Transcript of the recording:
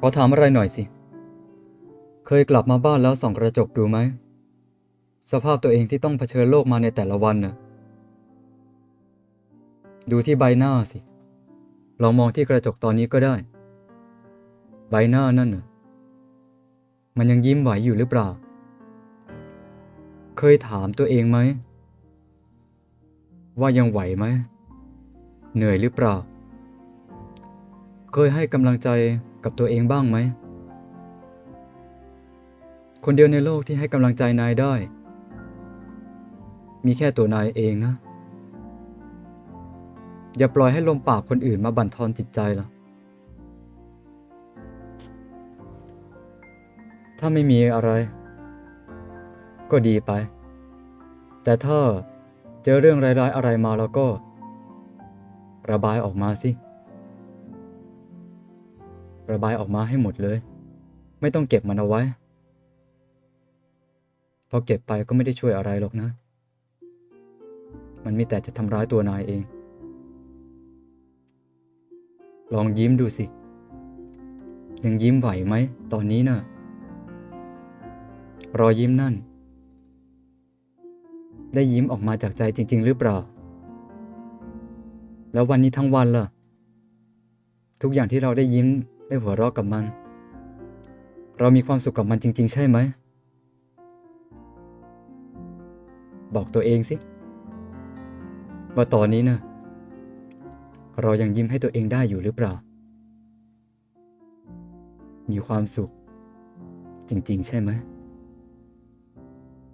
ขอถามอะไรหน่อยสิ เคยกลับมาบ้านแล้วส่องกระจกดูไหม สภาพตัวเองที่ต้องเผชิญโลกมาในแต่ละวันน่ะดูที่ใบหน้าสิ ลองมองที่กระจกตอนนี้ก็ได้ ใบหน้านั่นน่ะมันยังยิ้มไหวอยู่หรือเปล่า เคยถามตัวเองไหม ว่ายังไหวไหม เหนื่อยหรือเปล่า เคยให้กำลังใจกับตัวเองบ้างไหม คนเดียวในโลกที่ให้กำลังใจนายได้ มีแค่ตัวนายเองนะ อย่าปล่อยให้ลมปากคนอื่นมาบั่นทอนจิตใจล่ะ ถ้าไม่มีอะไร ก็ดีไป แต่ถ้าเจอเรื่องร้ายๆอะไรมาแล้วก็ ระบายออกมาสิ ระบายออกมาให้หมดเลย ไม่ต้องเก็บมันเอาไว้ พอเก็บไปก็ไม่ได้ช่วยอะไรหรอกนะ มันมีแต่จะทำร้ายตัวนายเอง ลองยิ้มดูสิ ยังยิ้มไหวไหม ตอนนี้นะ่ะ รอยยิ้มนั่น ได้ยิ้มออกมาจากใจจริง ๆ หรือเปล่า แล้ววันนี้ทั้งวันล่ะทุกอย่างที่เราได้ยิ้ม ได้หัวเราะกับมัน เรามีความสุขกับมันจริง ๆ ใช่ไหม บอกตัวเองสิ ว่าตอนนี้นะเรายังยิ้มให้ตัวเองได้อยู่หรือเปล่า มีความสุข จริง ๆ ใช่ไหม